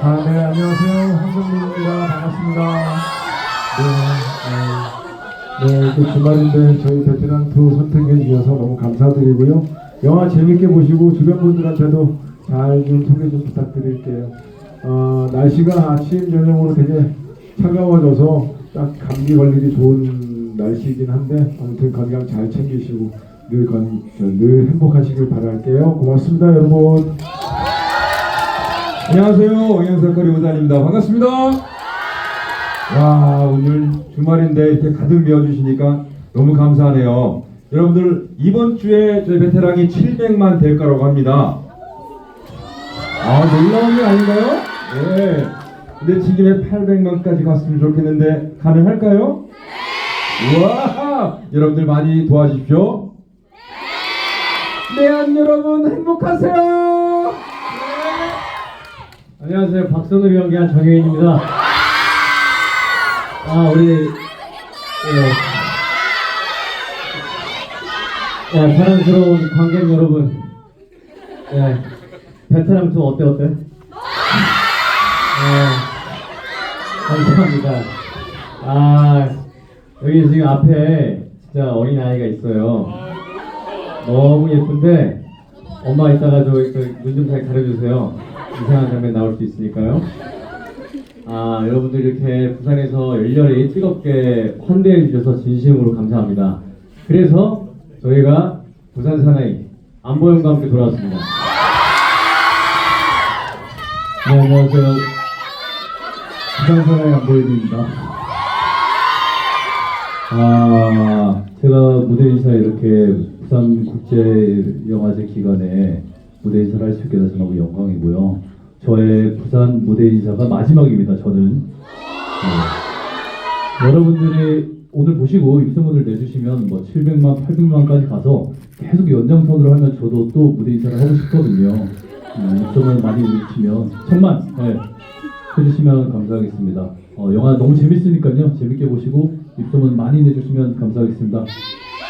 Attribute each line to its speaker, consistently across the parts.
Speaker 1: 아, 네, 안녕하세요. 황정민입니다. 반갑습니다. 네, 네, 네, 그 주말인데 저희 베테랑 투 선택해 주셔서 너무 감사드리고요. 영화 재밌게 보시고 주변 분들한테도 잘 좀 소개 좀 부탁드릴게요. 어, 날씨가 아침, 저녁으로 되게 차가워져서 딱 감기 걸리기 좋은 날씨이긴 한데 아무튼 건강 잘 챙기시고 늘, 건, 저, 늘 행복하시길 바랄게요. 고맙습니다, 여러분.
Speaker 2: 안녕하세요. 영양사 거리 우단입니다. 반갑습니다. 와, 오늘 주말인데 이렇게 가득 메워주시니까 너무 감사하네요. 여러분들, 이번 주에 저희 베테랑이 700만 될 거라고 합니다. 아, 놀라운 게 아닌가요? 네. 근데 지금에 800만까지 갔으면 좋겠는데, 가능할까요? 우와! 여러분들 많이 도와주십시오. 네, 안 여러분, 행복하세요!
Speaker 3: 안녕하세요. 박선우 연기한 정혜인입니다. 아, 우리, 예. 예, 사랑스러운 관객 여러분. 예, 베테랑 2 어때, 어때? 예, 감사합니다. 아, 여기 지금 앞에 진짜 어린아이가 있어요. 너무 예쁜데, 엄마 이따가 저 눈 좀 잘 가려주세요. 이상한 장면 나올 수 있으니까요. 아, 여러분들 이렇게 부산에서 열렬히 뜨겁게 환대해 주셔서 진심으로 감사합니다. 그래서 저희가 부산 사나이 안보영과 함께 돌아왔습니다. 네, 안녕하세요. 부산 사나이 안보영입니다. 아, 제가 무대 인사 이렇게 부산 국제영화제 기간에 무대 인사를 할 수 있게 돼서 너무 영광이고요. 저의 부산 무대 인사가 마지막입니다. 저는 네. 여러분들이 오늘 보시고 입소문을 내주시면 뭐 700만, 800만까지 가서 계속 연장선으로 하면 저도 또 무대 인사를 하고 싶거든요. 음, 입소문 많이 내주시면 천만 네, 해주시면 감사하겠습니다. 어, 영화 너무 재밌으니까요. 재밌게 보시고 입소문 많이 내주시면 감사하겠습니다.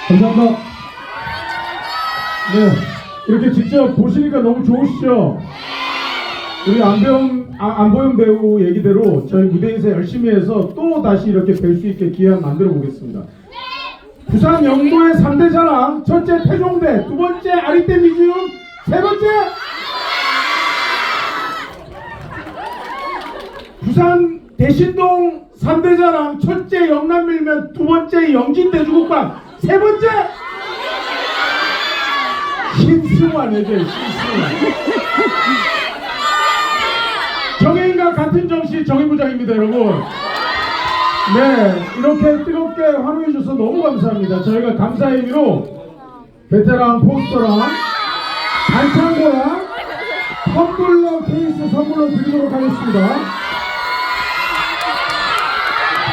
Speaker 3: 감사합니다.
Speaker 1: 네, 이렇게 직접 보시니까 너무 좋으시죠? 우리 안배영, 아, 안보영 배우 얘기대로 저희 무대에서 열심히 해서 또 다시 이렇게 뵐 수 있게 기회 만들어 보겠습니다. 부산 영도의 3대 자랑, 첫째 태종대, 두 번째 아리떼 뮤지엄, 세 번째 부산 대신동 3대 자랑, 첫째 영남밀면, 두 번째 영진대주국밥, 세 번째 신승환 해줘 신승환 정혜인과 같은 정씨 정혜부장입니다 여러분. 네 이렇게 뜨겁게 환호해 주셔서 너무 감사합니다. 저희가 감사의 의미로 베테랑 포스터랑 반창고랑 텀블러 케이스 선물로 드리도록 하겠습니다